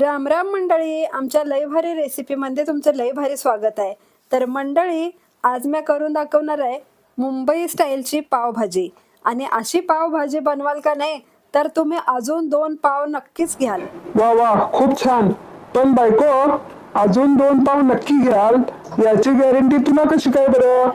राम राम मंडळी आमच्या लय भारी रेसिपीमध्ये तुमचं लय भारी स्वागत आहे. तर मंडळी आज मी करून दाखवणार आहे मुंबई स्टाईलची पावभाजी. आणि अशी पावभाजी बनवाल का नाही तर तुम्ही अजून दोन पाव नक्कीच घ्याल. वा वा खूप छान. पण बायको अजून दोन पाव नक्की घ्याल याची गॅरंटी तुला कशी काय बरं?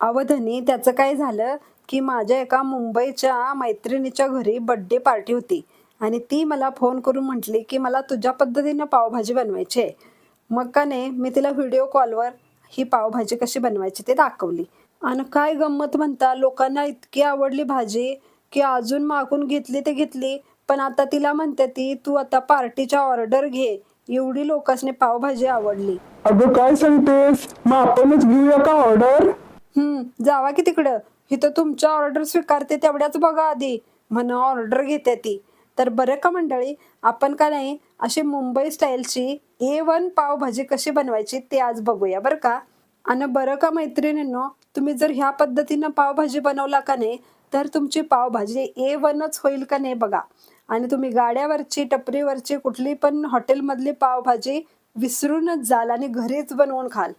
अवधनी त्याचं काय झालं की माझ्या एका मुंबईच्या मैत्रिणीच्या घरी बड्डे पार्टी होती. आणि ती मला फोन करून म्हटली की मला तुझ्या पद्धतीनं पावभाजी बनवायची आहे. मग का नाही मी तिला व्हिडिओ कॉलवर ही पावभाजी कशी बनवायची ते दाखवली. आणि काय गंमत म्हणता लोकांना इतकी आवडली भाजी की अजून मागून घेतली ते घेतली. पण आता तिला म्हणते ती तू आता पार्टीच्या ऑर्डर घे. एवढी लोकांनी पावभाजी आवडली. अगं काय सांगतेस? मग आपणच घेऊया का ऑर्डर? हम्म जावा की तिकडं. इथं तुमच्या ऑर्डर स्वीकारते तेवढ्याच बघा आधी. म्हणून ऑर्डर घेते ती. तर बरं का मंडळी? आपण का नाही अशी मुंबई स्टाईलची ए वन पावभाजी कशी बनवायची ते आज बघूया बरं का? आणि बरं का मैत्रिणींनो तुम्ही जर ह्या पद्धतीनं पावभाजी बनवला का नाही तर तुमची पावभाजी ए वनच होईल का नाही बघा. आणि तुम्ही गाड्यावरची टपरीवरची कुठली पण हॉटेलमधली पावभाजी विसरूनच जाल आणि घरीच बनवून खाल.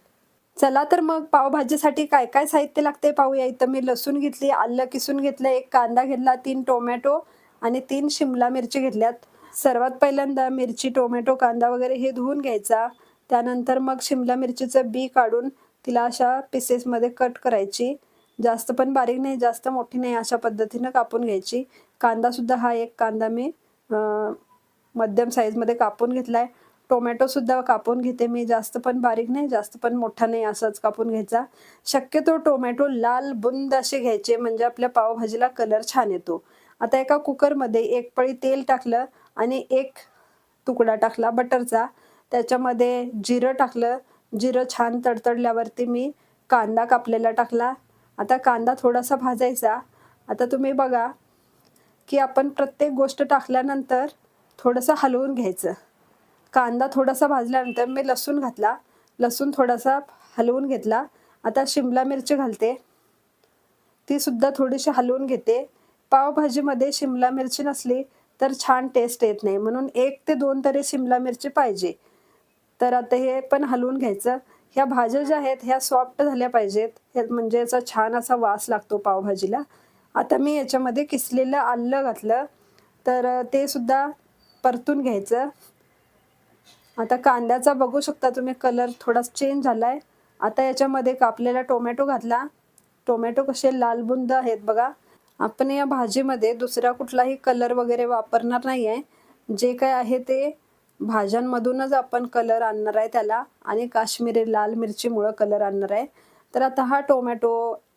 चला तर मग पावभाजीसाठी काय काय साहित्य लागते पाहूया. इथं मी लसूण घेतली आलं किसून घेतलं एक कांदा घेतला तीन टोमॅटो आणि तीन शिमला मिरची घेतल्यात. सर्वात पहिल्यांदा मिरची टोमॅटो कांदा वगैरे हे धुवून घ्यायचा. त्यानंतर मग शिमला मिरचीचं बी काढून तिला अशा पीसेसमध्ये कट करायची. जास्त पण बारीक नाही जास्त मोठी नाही अशा पद्धतीनं कापून घ्यायची. कांदासुद्धा हा एक कांदा मी मध्यम साईजमध्ये कापून घेतला आहे टोमॅटोसुद्धा कापून घेते मी. जास्त पण बारीक नाही जास्त पण मोठा नाही असाच कापून घ्यायचा. शक्यतो टोमॅटो लाल बुंद असे घ्यायचे म्हणजे आपल्या पावभाजीला कलर छान येतो. आता एका कुकरमध्ये एक पळी तेल टाकलं आणि एक तुकडा टाकला बटरचा. त्याच्यामध्ये जिरं टाकलं. जिरं छान तडतडल्यावरती मी कांदा कापलेला टाकला. आता कांदा थोडासा भाजायचा. आता तुम्ही बघा की आपण प्रत्येक गोष्ट टाकल्यानंतर थोडंसं हलवून घ्यायचं. कांदा थोडासा भाजल्यानंतर मी लसूण घातला. लसूण थोडासा हलवून घेतला. आता शिमला मिरची घालते. ती सुद्धा थोडीशी हलवून घेते. पावभाजीमध्ये शिमला मिरची नसली तर छान टेस्ट येत नाही. म्हणून एक ते दोन तरी शिमला मिरची पाहिजे. तर आता हे पण हलवून घ्यायचं. ह्या भाज्या ज्या आहेत ह्या सॉफ्ट झाल्या पाहिजेत. म्हणजे याचा छान असा वास लागतो पावभाजीला. आता मी याच्यामध्ये किसलेलं आलं घातलं. तर ते सुद्धा परतून घ्यायचं. आता कांद्याचा बघू शकता तुम्ही कलर थोडा चेंज झाला आहे आता याच्यामध्ये कापलेला टोमॅटो घातला. टोमॅटो कसे लालबुंद आहेत बघा. आपण या भाजीमध्ये दुसरा कुठलाही कलर वगैरे वापरणार नाही आहे जे काय आहे ते भाज्यांमधूनच आपण कलर आणणार आहे त्याला आणि काश्मीरी लाल मिरचीमुळं कलर आणणार आहे. तर आता हा टोमॅटो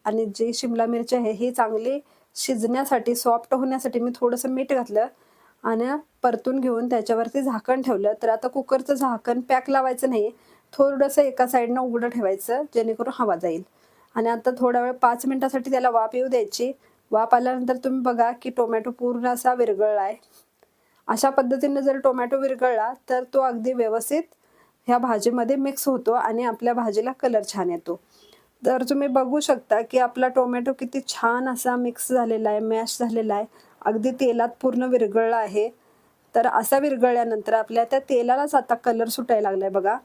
आणि जी शिमला मिरची आहे ही चांगली शिजण्यासाठी सॉफ्ट होण्यासाठी मी थोडंसं मीठ घातलं आणि परतून घेऊन त्याच्यावरती झाकण ठेवलं. तर आता कुकरचं झाकण पॅक लावायचं नाही थोडंसं एका साईडनं उघडं ठेवायचं जेणेकरून हवा जाईल. आणि आता थोडा वेळ पाच मिनटासाठी त्याला वाफ येऊ द्यायची. वाफ आल्यानंतर तुम्ही बघा की टोमॅटो पूर्ण असा विरघळला आहे अशा पद्धतीने जर टोमॅटो विरघळला तर तो अगदी व्यवस्थित ह्या भाजीमध्ये मिक्स होतो आणि आपल्या भाजीला कलर छान येतो. तर तुम्ही बघू शकता की आपला टोमॅटो किती छान असा मिक्स झालेला आहे मॅश झालेला आहे. अगदी तेलात पूर्ण विरघळला आहे. तर असा विरघळल्यानंतर आपल्या त्या तेलालाच आता कलर सुटायला लागला आहे बघा.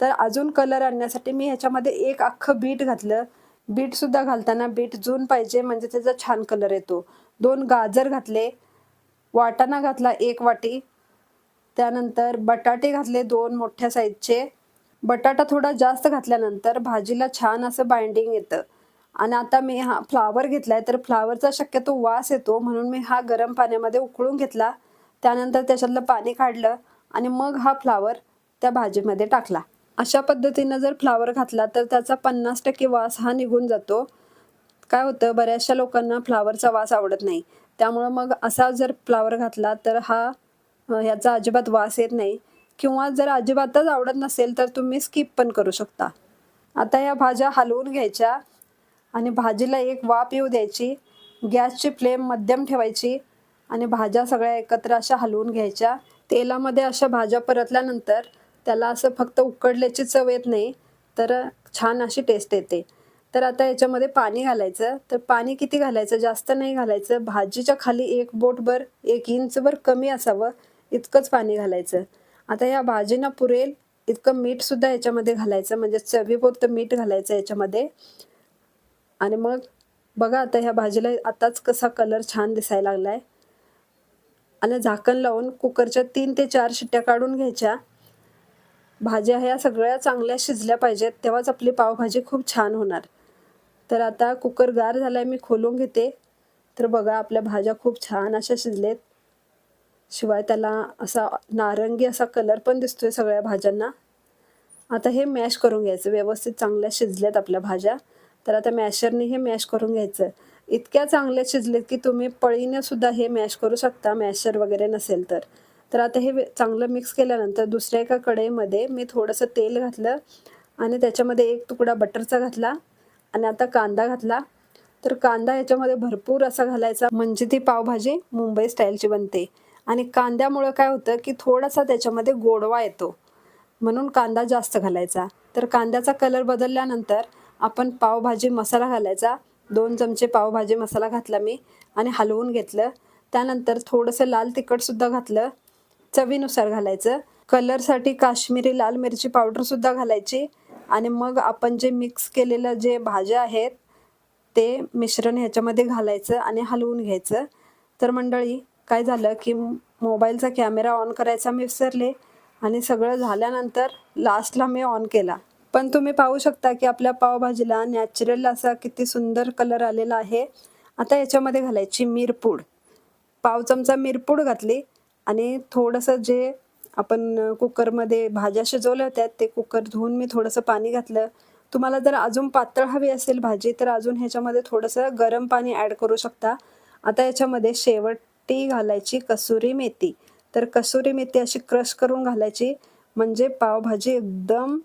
तर अजून कलर आणण्यासाठी मी ह्याच्यामध्ये एक अख्खं बीट घातलं. बीटसुद्धा घालताना बीट जून पाहिजे म्हणजे त्याचा छान कलर येतो. दोन गाजर घातले वाटाणा घातला एक वाटी त्यानंतर बटाटे घातले दोन मोठ्या साईजचे बटाटा थोडा जास्त घातल्यानंतर भाजीला छान असं बाइंडिंग येतं. आणि आता मी हा फ्लावर घेतलाय तर फ्लावरचा शक्यतो वास येतो म्हणून मी हा गरम पाण्यामध्ये उकळून घेतला. त्यानंतर त्याच्यातलं पाणी काढलं आणि मग हा फ्लावर त्या भाजीमध्ये टाकला. अशा पद्धतीनं जर फ्लावर घातला तर त्याचा पन्नास टक्के वास हा निघून जातो. काय होतं बऱ्याचशा लोकांना फ्लावरचा वास आवडत नाही. त्यामुळं मग असा जर फ्लावर घातला तर हा ह्याचा अजिबात वास येत नाही. किंवा जर अजिबातच आवडत नसेल तर तुम्ही स्किप पण करू शकता. आता या भाज्या हलवून घ्यायच्या आणि भाजीला एक वाफ येऊ द्यायची. गॅसची फ्लेम मध्यम ठेवायची आणि भाज्या सगळ्या एकत्र अशा हलवून घ्यायच्या. तेलामध्ये अशा भाज्या परतल्यानंतर त्याला असं फक्त उकडल्याची चव येत नाही तर छान अशी टेस्ट येते. तर आता याच्यामध्ये पाणी घालायचं. तर पाणी किती घालायचं? जास्त नाही घालायचं. भाजीच्या खाली एक बोटभर एक इंचभर कमी असावं इतकंच पाणी घालायचं. आता या भाजीना पुरेल इतकं मीठसुद्धा याच्यामध्ये घालायचं. म्हणजे चवीपुरतं मीठ घालायचं याच्यामध्ये. आणि मग बघा आता ह्या भाजीला आताच कसा कलर छान दिसायला लागलाय. आणि झाकण लावून कुकरच्या तीन ते चार शिट्ट्या काढून घ्यायच्या. भाज्या ह्या सगळ्या चांगल्या शिजल्या पाहिजेत तेव्हाच आपली पावभाजी खूप छान होणार. तर आता कुकर गार झालाय मी खोलून घेते. तर बघा आपल्या भाज्या खूप छान अशा शिजलेत. शिवाय त्याला असा नारंगी असा कलर पण दिसतोय सगळ्या भाज्यांना. आता हे मॅश करून घ्यायचं व्यवस्थित चांगल्या शिजल्यात आपल्या भाज्या. तर आता मॅशरने हे मॅश करून घ्यायचं. इतक्या चांगल्या शिजलेत की तुम्ही पळीने सुद्धा हे मॅश करू शकता मॅशर वगैरे नसेल तर. तर आता हे चांगलं मिक्स केल्यानंतर दुसऱ्या एका कढईमध्ये मी थोडंसं तेल घातलं आणि त्याच्यामध्ये एक तुकडा बटरचा घातला आणि आता कांदा घातला. तर कांदा याच्यामध्ये भरपूर असा घालायचा. म्हणजे ती पावभाजी मुंबई स्टाईलची बनते. आणि कांद्यामुळं काय होतं की थोडासा त्याच्यामध्ये गोडवा येतो. म्हणून कांदा जास्त घालायचा. तर कांद्याचा कलर बदलल्यानंतर आपण पावभाजी मसाला घालायचा. दोन चमचे पावभाजी मसाला घातला मी आणि हलवून घेतलं. त्यानंतर थोडंसं लाल तिखटसुद्धा घातलं. चवीनुसार घालायचं. कलरसाठी काश्मीरी लाल मिरची पावडरसुद्धा घालायची. आणि मग आपण जे मिक्स केलेलं जे भाज्या आहेत ते मिश्रण ह्याच्यामध्ये घालायचं आणि हलवून घ्यायचं. तर मंडळी काय झालं की मोबाईलचा कॅमेरा ऑन करायचा मी विसरले आणि सगळं झाल्यानंतर लास्टला मी ऑन केला. पण तुम्ही पाहू शकता की आपल्या पावभाजीला नॅचरल असा किती सुंदर कलर आलेला आहे. आता याच्यामध्ये घालायची मिरपूड. पाव चमचा मिरपूड घातली. आणि थोडंसं जे आपण कुकरमध्ये भाज्या शिजवल्या होत्या ते कुकर धुवून मी थोडंसं पाणी घातलं. तुम्हाला जर अजून पातळ हवी असेल भाजी तर अजून ह्याच्यामध्ये थोडंसं गरम पाणी ॲड करू शकता. आता याच्यामध्ये शेवटी घालायची कसुरी मेथी. तर कसुरी मेथी अशी क्रश करून घालायची म्हणजे पावभाजी एकदम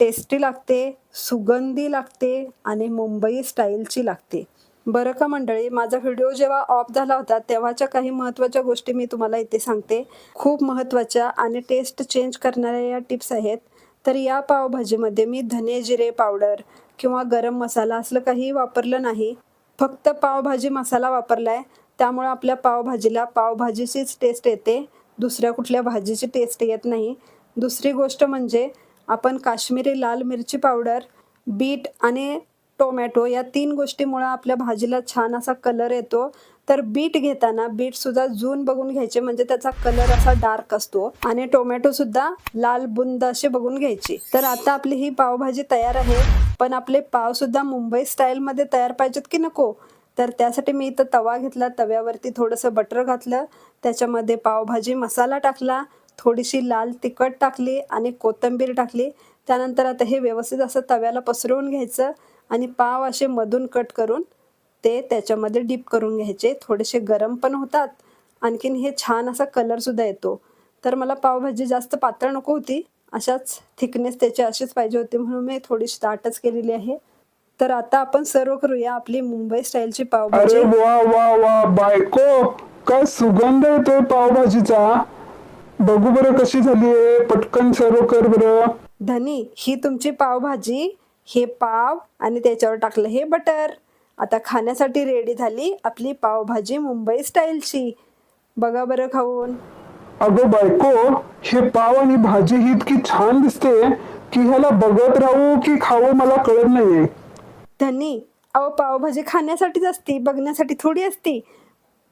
टेस्टी लागते सुगंधी लागते आणि मुंबई स्टाईलची लागते. बरं का मंडळी माझा व्हिडिओ जेव्हा ऑफ झाला होता तेव्हाच्या काही महत्त्वाच्या गोष्टी मी तुम्हाला इथे सांगते. खूप महत्त्वाच्या आणि टेस्ट चेंज करणाऱ्या या टिप्स आहेत. तर या पावभाजीमध्ये मी धने जिरे पावडर किंवा गरम मसाला असलं काही वापरलं नाही. फक्त पावभाजी मसाला वापरला आहे त्यामुळे आपल्या पावभाजीला पावभाजीचीच टेस्ट येते. दुसऱ्या कुठल्या भाजीची टेस्ट येत नाही. दुसरी गोष्ट म्हणजे आपण काश्मीरी लाल मिरची पावडर बीट आणि टोमॅटो या तीन गोष्टीमुळं आपल्या भाजीला छान असा कलर येतो. तर बीट घेताना बीट सुद्धा जून बघून घ्यायचे म्हणजे त्याचा कलर असा डार्क असतो. आणि टोमॅटो सुद्धा लाल बुंद असे बघून घ्यायची. तर आता आपली ही पावभाजी तयार आहे. पण आपले पाव सुद्धा मुंबई स्टाईल मध्ये तयार पाहिजेत की नको? तर त्यासाठी मी इथं तवा घेतला तव्यावरती थोडंसं बटर घातलं. त्याच्यामध्ये पावभाजी मसाला टाकला थोडीशी लाल तिखट टाकली आणि कोथिंबीर टाकली. त्यानंतर आता हे व्यवस्थित असं तव्याला पसरवून घ्यायचं. आणि पाव असे मधून कट करून ते त्याच्यामध्ये डीप करून घ्यायचे. थोडेसे गरम पण होतात. आणखीन हे छान असा कलर सुद्धा येतो. तर मला पावभाजी जास्त पातळ नको होती. अशाच थिकनेस त्याची अशीच पाहिजे होती म्हणून मी थोडीशी दाटच केलेली आहे. तर आता आपण सर्व करूया आपली मुंबई स्टाईलची पावभाजी वा वा वा बायको! काय सुगंध येतोय पावभाजीचा बघू बरं कशी झालीये. पटकन सर्व कर बरं. धनी ही तुमची पावभाजी हे पाव आणि त्याच्यावर टाकलं हे बटर. आता खाण्यासाठी रेडी झाली आपली पावभाजी मुंबई स्टाईलची. बघा बरं खाऊन. अगं बायको हे पाव आणि भाजी ही इतकी छान दिसते की ह्याला बघत राहू की खावं मला कळत नाहीये. धनी अहो पावभाजी खाण्यासाठीच असती बघण्यासाठी थोडी असती.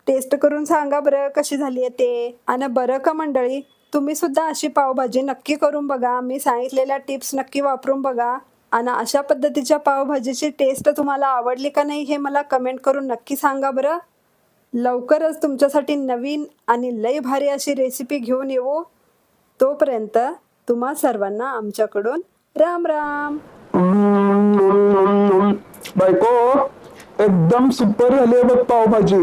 टेस्ट करून सांगा बरं कशी झाली आहे ते. आणि बरं का मंडळी तुम्ही सुद्धा अशी पावभाजी नक्की करून बघा. मी सांगितलेल्या टिप्स नक्की वापरून बघा. आणि अशा पद्धतीच्या पावभाजीची टेस्ट तुम्हाला आवडली का नाही हे मला कमेंट करून नक्की सांगा बरं. लवकरच तुमच्यासाठी नवीन आणि लय भारी अशी रेसिपी घेऊन येऊ. तोपर्यंत तुम्हा सर्वांना आमच्याकडून राम राम. बायको एकदम सुपर झाली बघ पावभाजी.